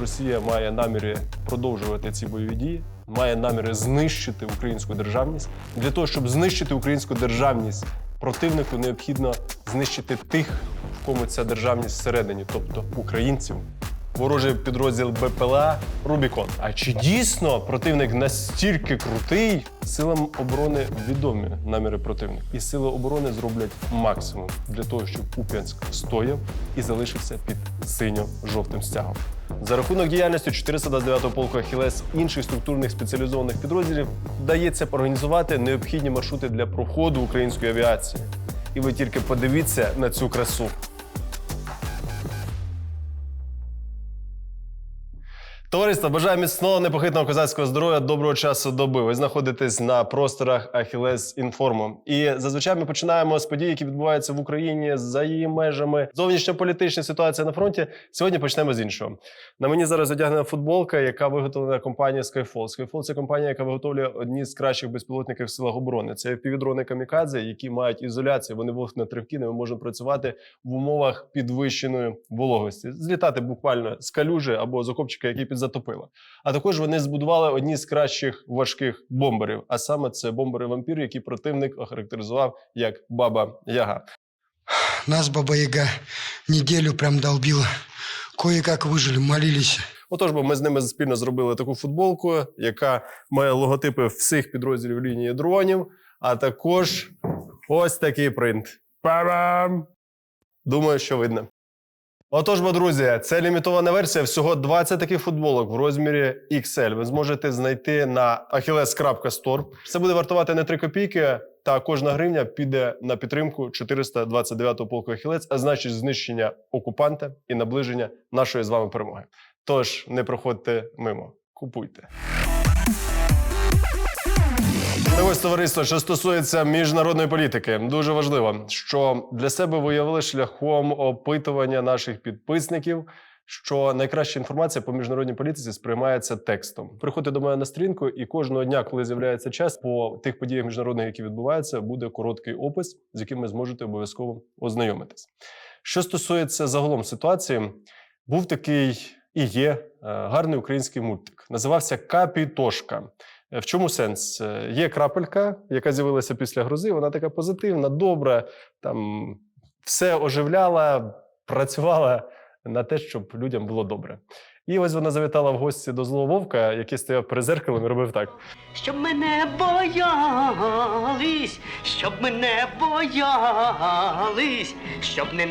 Росія має наміри продовжувати ці бойові дії, має наміри знищити українську державність. Для того, щоб знищити українську державність, противнику необхідно знищити тих, в кому ця державність всередині, тобто українців. Ворожий підрозділ БПЛА Рубікон. А чи дійсно противник настільки крутий? Силам оборони відомі наміри противника. І сили оборони зроблять максимум для того, щоб Куп'янськ стояв і залишився під синьо-жовтим стягом. За рахунок діяльності 429-го полку Ахілес інших структурних спеціалізованих підрозділів вдається організувати необхідні маршрути для проходу української авіації. І ви тільки подивіться на цю красу. Товариство, бажаю міцного непохитного козацького здоров'я, доброго часу доби. Ви знаходитесь на просторах Ахілес Інформу. І зазвичай ми починаємо з подій, які відбуваються в Україні за її межами. Зовнішньополітична ситуація на фронті. Сьогодні почнемо з іншого. На мені зараз одягнена футболка, яка виготовлена компанією Skyfall. Skyfall – це компанія, яка виготовлює одні з кращих безпілотників в силах оборони. Це півдрони камікадзе, які мають ізоляцію. Вони вогнетривкі, тривкіни. Ми можемо працювати в умовах підвищеної вологості, злітати буквально з калюжі або з окопчика, який підзатопило. А також вони збудували одні з кращих важких бомберів. А саме це бомбери вампір, які противник охарактеризував як баба Яга. Нас Баба Яга неделю прям долбила. Кое-как выжили, молились. Отож, бо ми з ними спільно зробили таку футболку, яка має логотипи всіх підрозділів лінії дронів, а також ось такий принт. Па-бам! Думаю, що видно. Отож, бо, друзі, це лімітована версія. Всього 20 таких футболок в розмірі XL. Ви зможете знайти на achilles.store. Це буде вартувати не 3 копійки, та кожна гривня піде на підтримку 429-го полку Ахілець, а значить знищення окупанта і наближення нашої з вами перемоги. Тож не проходьте мимо, купуйте. Ось товариство, що стосується міжнародної політики, дуже важливо, що для себе виявили шляхом опитування наших підписників, що найкраща інформація по міжнародній політиці сприймається текстом. Приходьте до мене на сторінку, і кожного дня, коли з'являється час, по тих подіях міжнародних, які відбуваються, буде короткий опис, з яким ви зможете обов'язково ознайомитись. Що стосується загалом ситуації, був такий і є е, гарний український мультик. Називався Капітошка. Е, В чому сенс? Е, Є крапелька, яка з'явилася після грози. Вона така позитивна, добра, там все оживляла, працювала на те, щоб людям було добре. І ось вона завітала в гості до злого вовка, який стояв перед зеркалом і робив так. Щоб мене боялись, щоб мене боялись, щоб не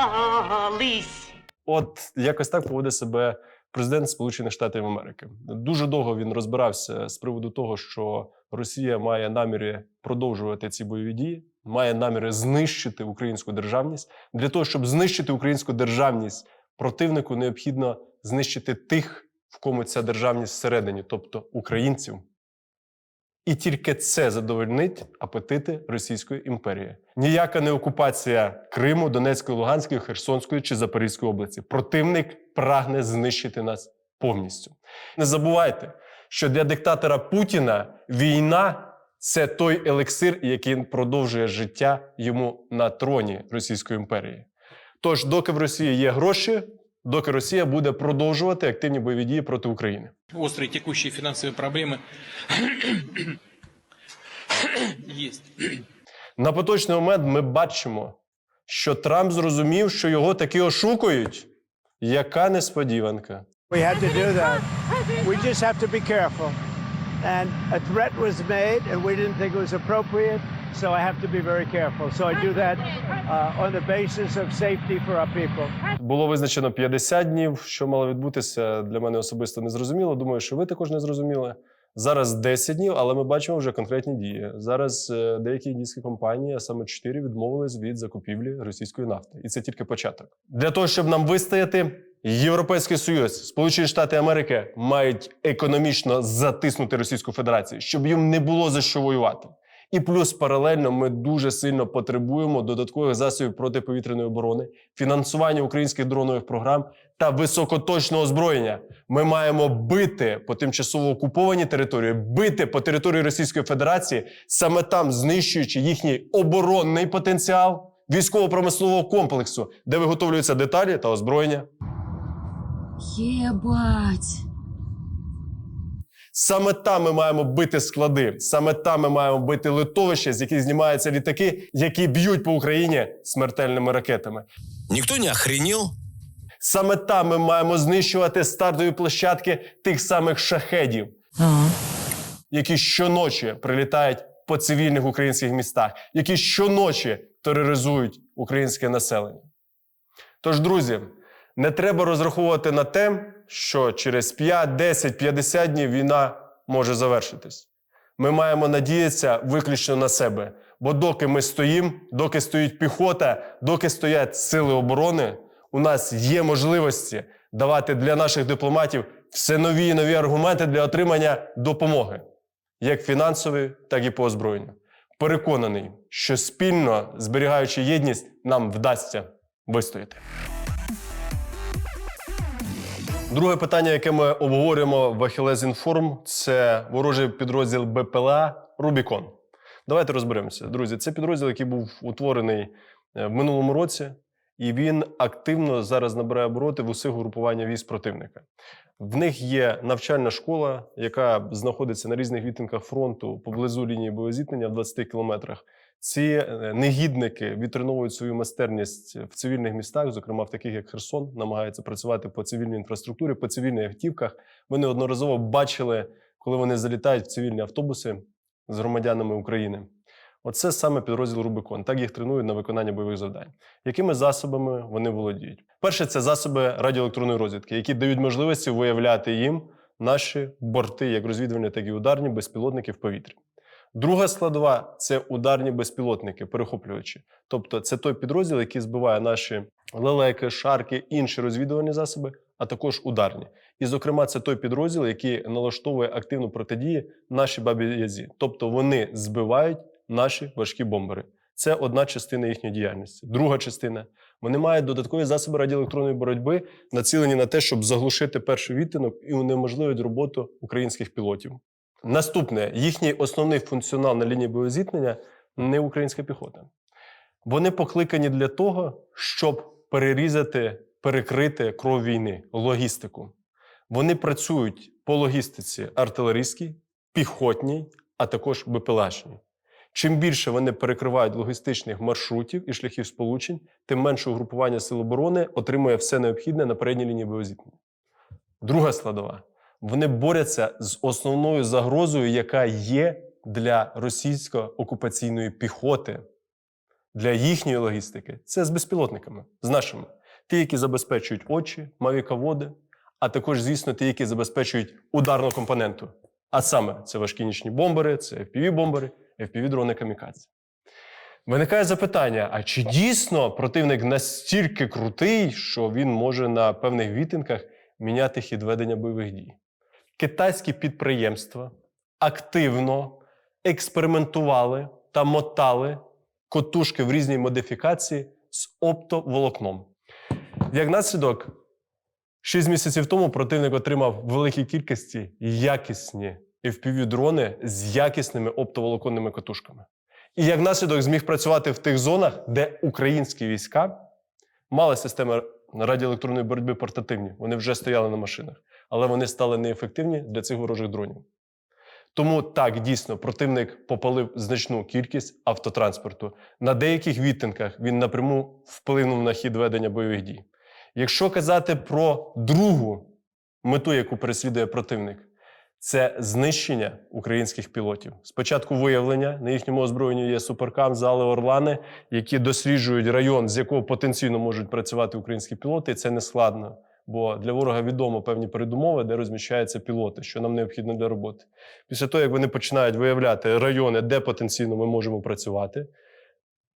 насміхались. От якось так поводить себе президент Сполучених Штатів Америки. Дуже довго він розбирався з приводу того, що Росія має наміри продовжувати ці бойові дії, має наміри знищити українську державність. Для того, щоб знищити українську державність, противнику необхідно знищити тих, в кому ця державність всередині, тобто українців. І тільки це задовольнить апетити Російської імперії. Ніяка не окупація Криму, Донецької, Луганської, Херсонської чи Запорізької області. Противник прагне знищити нас повністю. Не забувайте, що для диктатора Путіна війна це той елексир, який продовжує життя йому на троні Російської імперії. Тож, доки в Росії є гроші, доки Росія буде продовжувати активні бойові дії проти України. острые текущие финансовые проблемы есть. На поточний момент ми бачимо, що Трамп зрозумів, що його таки ошукують. Яка несподіванка. We had to do that. We just have to be careful. And a threat was made, and we didn't think it was appropriate, so I have to be very careful. So I do that uh, on the basis of safety for our people. Було визначено 50 днів, що мало відбутися для мене особисто не зрозуміло. Думаю, що ви також не зрозуміли. Зараз 10 днів, але ми бачимо вже конкретні дії. Зараз е, деякі індійські компанії, а саме 4, відмовились від закупівлі російської нафти, і це тільки початок. Для того щоб нам вистояти, Європейський Союз, Сполучені Штати Америки мають економічно затиснути Російську Федерацію, щоб їм не було за що воювати. І плюс паралельно ми дуже сильно потребуємо додаткових засобів протиповітряної оборони, фінансування українських дронових програм та високоточного озброєння. Ми маємо бити по тимчасово окупованій території, бити по території Російської Федерації, саме там знищуючи їхній оборонний потенціал військово-промислового комплексу, де виготовлюються деталі та озброєння. Єбать. Саме там ми маємо бити склади, саме там ми маємо бити литовища, з яких знімаються літаки, які б'ють по Україні смертельними ракетами. Никто не охренел? Саме там ми маємо знищувати стартові площадки тих самих шахедів, які щоночі прилітають по цивільних українських містах, які щоночі тероризують українське населення. Тож, друзі, не треба розраховувати на те, що через 5, 10, 50 днів війна може завершитись. Ми маємо надіятися виключно на себе. Бо доки ми стоїмо, доки стоїть піхота, доки стоять сили оборони, у нас є можливості давати для наших дипломатів все нові і нові аргументи для отримання допомоги, як фінансової, так і по озброєнню. Переконаний, що спільно зберігаючи єдність, нам вдасться вистояти. Друге питання, яке ми обговорюємо в Ахілез Інформ, це ворожий підрозділ БПЛА Рубікон. Давайте розберемося. Друзі, це підрозділ, який був утворений е, в минулому році, і він активно зараз набирає обороти в усіх групування військ противника. В них є навчальна школа, яка знаходиться на різних відтинках фронту поблизу лінії боєзіткнення в 20 кілометрах. Ці е, негідники відтреновують свою майстерність в цивільних містах, зокрема в таких як Херсон, намагаються працювати по цивільній інфраструктурі, по цивільних автівках. Ми неодноразово бачили, коли вони залітають в цивільні автобуси з громадянами України. Оце саме підрозділ Рубикон. Так їх тренують на виконання бойових завдань. Якими засобами вони володіють? Перше, це засоби радіоелектронної розвідки, які дають можливості виявляти їм наші борти, як розвідувальні, так і ударні безпілотники в повітрі. Друга складова це ударні безпілотники, перехоплювачі. Тобто, це той підрозділ, який збиває наші лелеки, шарки, інші розвідувальні засоби, а також ударні. І, зокрема, це той підрозділ, який налаштовує активну протидії нашій бабі Язі. Тобто вони збивають наші важкі бомбери. Це одна частина їхньої діяльності. Друга частина вони мають додаткові засоби радіоелектронної боротьби, націлені на те, щоб заглушити перший відтинок і унеможливити роботу українських пілотів. Наступне їхній основний функціонал на лінії боєзіткнення не українська піхота. Вони покликані для того, щоб перерізати, перекрити кров війни, логістику. Вони працюють по логістиці артилерійській, піхотній, а також БПЛАшній. Чим більше вони перекривають логістичних маршрутів і шляхів сполучень, тим менше угрупування сил оборони отримує все необхідне на передній лінії боєзіткнення. Друга складова. Вони борються з основною загрозою, яка є для російсько-окупаційної піхоти, для їхньої логістики. Це з безпілотниками, з нашими. Ті, які забезпечують очі, мавіководи, а також, звісно, ті, які забезпечують ударну компоненту. А саме це важкі нічні бомбери, це FPV-бомбери, FPV-дрони камікадзе. Виникає запитання: а чи дійсно противник настільки крутий, що він може на певних відтинках міняти хід ведення бойових дій? Китайські підприємства активно експериментували та мотали котушки в різній модифікації з оптоволокном. Як наслідок, 6 місяців тому противник отримав великій кількості якісні FPV-дрони з якісними оптоволоконними катушками. І як наслідок зміг працювати в тих зонах, де українські війська мали системи радіоелектронної боротьби портативні. Вони вже стояли на машинах, але вони стали неефективні для цих ворожих дронів. Тому так дійсно противник попалив значну кількість автотранспорту. На деяких відтинках він напряму вплинув на хід ведення бойових дій. Якщо казати про другу мету, яку переслідує противник, це знищення українських пілотів. Спочатку виявлення на їхньому озброєнні є суперкам, зали Орлани, які досліджують район, з якого потенційно можуть працювати українські пілоти. І це не складно, бо для ворога відомо певні передумови, де розміщаються пілоти, що нам необхідно для роботи. Після того, як вони починають виявляти райони, де потенційно ми можемо працювати,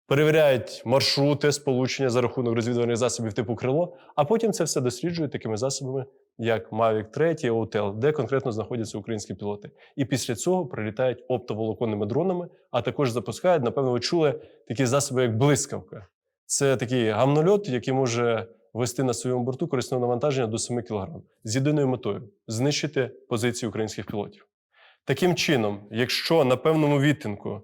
перевіряють маршрути сполучення за рахунок розвідувальних засобів типу крило, а потім це все досліджують такими засобами, як Mavic 3 і OTEL, де конкретно знаходяться українські пілоти. І після цього прилітають оптоволоконними дронами, а також запускають, напевно, ви чули такі засоби, як блискавка. Це такий гамнольот, який може вести на своєму борту корисного навантаження до 7 кг з єдиною метою знищити позиції українських пілотів. Таким чином, якщо на певному відтинку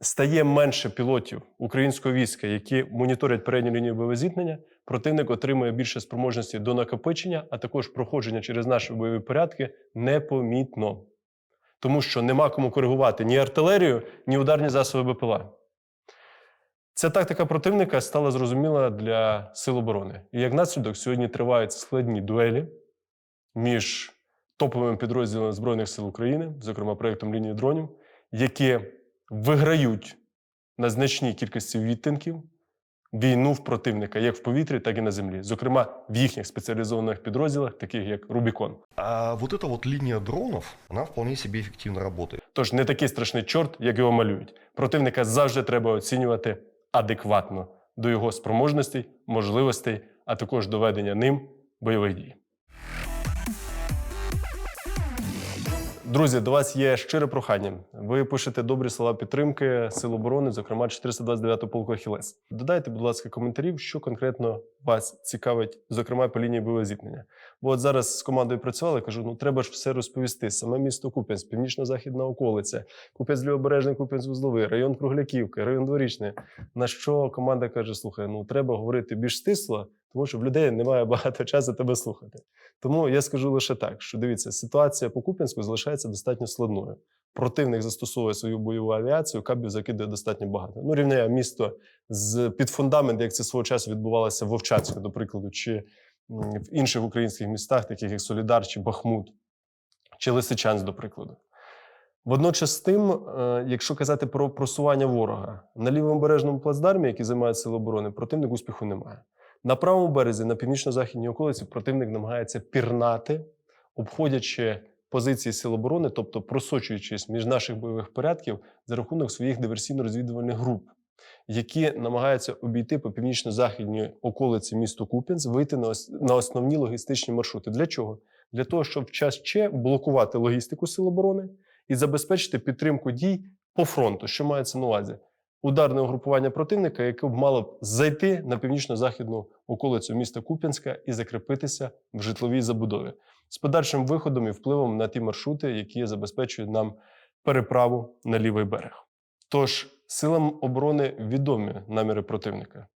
стає менше пілотів українського війська, які моніторять передню лінію бойового зіткнення, противник отримує більше спроможності до накопичення, а також проходження через наші бойові порядки непомітно. Тому що нема кому коригувати ні артилерію, ні ударні засоби БПЛА. Ця тактика противника стала зрозуміла для сил оборони. І як наслідок, сьогодні тривають складні дуелі між топовими підрозділами Збройних сил України, зокрема проєктом лінії дронів, які виграють на значній кількості відтинків війну в противника як в повітрі, так і на землі, зокрема в їхніх спеціалізованих підрозділах, таких як Рубікон. А вот эта вот линия дронов, она вполне себе эффективно работает. Тож не такий страшний чорт, як його малюють. Противника завжди треба оцінювати адекватно до його спроможностей, можливостей, а також доведення ним бойових дій. Друзі, до вас є щире прохання. Ви пишете добрі слова підтримки Сил оборони, зокрема 429-го полку Ахілес. Додайте, будь ласка, коментарів, що конкретно вас цікавить, зокрема по лінії бойового зіткнення. Бо от зараз з командою працювали, кажу: ну треба ж все розповісти. Саме місто Куп'янськ, північно-західна околиця, Куп'янськ Лівобережний, Куп'янськ Вузловий, район Кругляківки, район Дворічний. На що команда каже: слухай, ну треба говорити більш стисло, тому що в людей немає багато часу тебе слухати. Тому я скажу лише так: що дивіться, ситуація по Куп'янську залишається достатньо складною. Противник застосовує свою бойову авіацію, кабів закидує достатньо багато. Ну, рівняє місто з під фундамент, як це свого часу відбувалося в Вовчанську, до прикладу, чи в інших українських містах, таких як Солідар чи Бахмут, чи Лисичанськ, до прикладу. Водночас з тим, е, якщо казати про просування ворога, на лівому бережному плацдармі, який займає сили оборони, противник успіху немає. На правому березі, на північно-західній околиці, противник намагається пірнати, обходячи позиції сил оборони, тобто просочуючись між наших бойових порядків за рахунок своїх диверсійно-розвідувальних груп, які намагаються обійти по північно-західній околиці місту Куп'янськ, вийти на, ос- на основні логістичні маршрути. Для чого? Для того, щоб в час Ч блокувати логістику сил оборони і забезпечити підтримку дій по фронту, що мається на увазі. Ударне угрупування противника, яке б мало б зайти на північно-західну околицю міста Куп'янська і закріпитися в житловій забудові з подальшим виходом і впливом на ті маршрути, які забезпечують нам переправу на лівий берег. Тож силам оборони відомі наміри противника,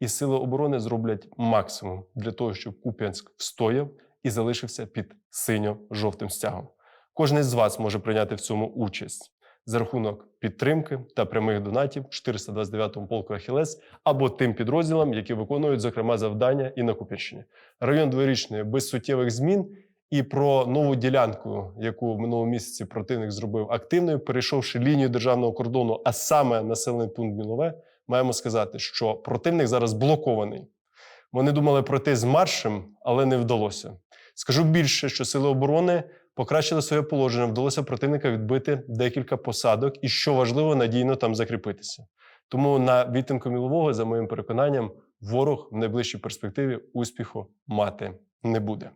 і сили оборони зроблять максимум для того, щоб Куп'янськ встояв і залишився під синьо-жовтим стягом. Кожен з вас може прийняти в цьому участь за рахунок підтримки та прямих донатів 429-му полку Ахілес або тим підрозділам, які виконують зокрема завдання і на Куп'янщині. Район дворічний без суттєвих змін. І про нову ділянку, яку в минулому місяці противник зробив активною, перейшовши лінію державного кордону, а саме населений пункт Мілове, маємо сказати, що противник зараз блокований. Вони думали пройти з маршем, але не вдалося. Скажу більше, що сили оборони покращили своє положення, вдалося противника відбити декілька посадок і, що важливо, надійно там закріпитися. Тому на відтинку Мілового, за моїм переконанням, ворог в найближчій перспективі успіху мати не буде.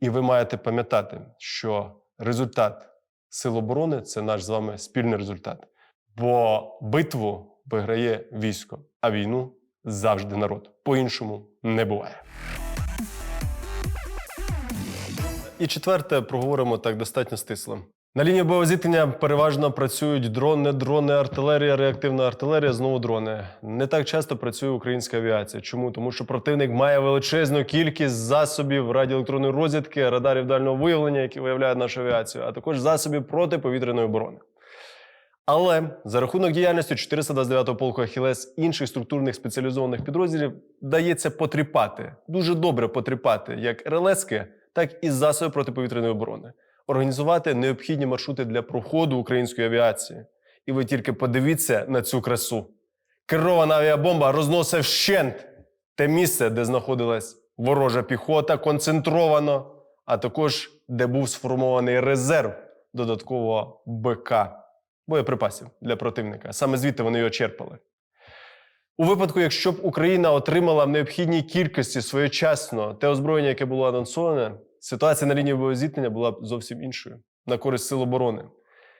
І ви маєте пам'ятати, що результат сил оборони це наш з вами спільний результат. Бо битву виграє військо, а війну завжди народ. По-іншому не буває. І четверте, проговоримо так достатньо стисло. На лінії бойового зіткнення переважно працюють дрони, дрони, артилерія, реактивна артилерія, знову дрони. Не так часто працює українська авіація. Чому? Тому що противник має величезну кількість засобів радіоелектронної розвідки, радарів дальнього виявлення, які виявляють нашу авіацію, а також засобів протиповітряної оборони. Але за рахунок діяльності 429-го полку Ахілес інших структурних спеціалізованих підрозділів вдається потріпати, дуже добре потріпати як РЛСки, так і засоби протиповітряної оборони, організувати необхідні маршрути для проходу української авіації. І ви тільки подивіться на цю красу. Керована авіабомба розносить вщент те місце, де знаходилась ворожа піхота, концентровано, а також де був сформований резерв додаткового БК боєприпасів для противника. Саме звідти вони його черпали. У випадку, якщо б Україна отримала в необхідній кількості своєчасно те озброєння, яке було анонсоване, ситуація на лінії бойового зіткнення була б зовсім іншою на користь сил оборони.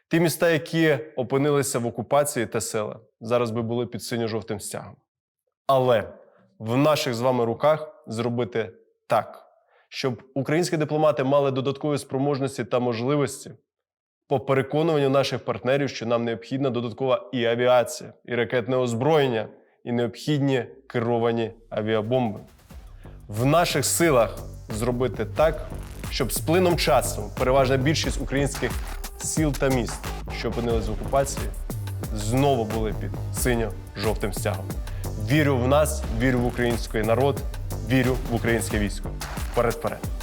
Ті міста, які опинилися в окупації та села, зараз би були під синьо-жовтим стягом. Але в наших з вами руках зробити так, щоб українські дипломати мали додаткові спроможності та можливості по переконуванню наших партнерів, що нам необхідна додаткова і авіація, і ракетне озброєння, і необхідні керовані авіабомби. В наших силах зробити так, щоб з плином часу переважна більшість українських сіл та міст, що опинились в окупації, знову були під синьо-жовтим стягом. Вірю в нас, вірю в український народ, вірю в українське військо. Вперед, вперед!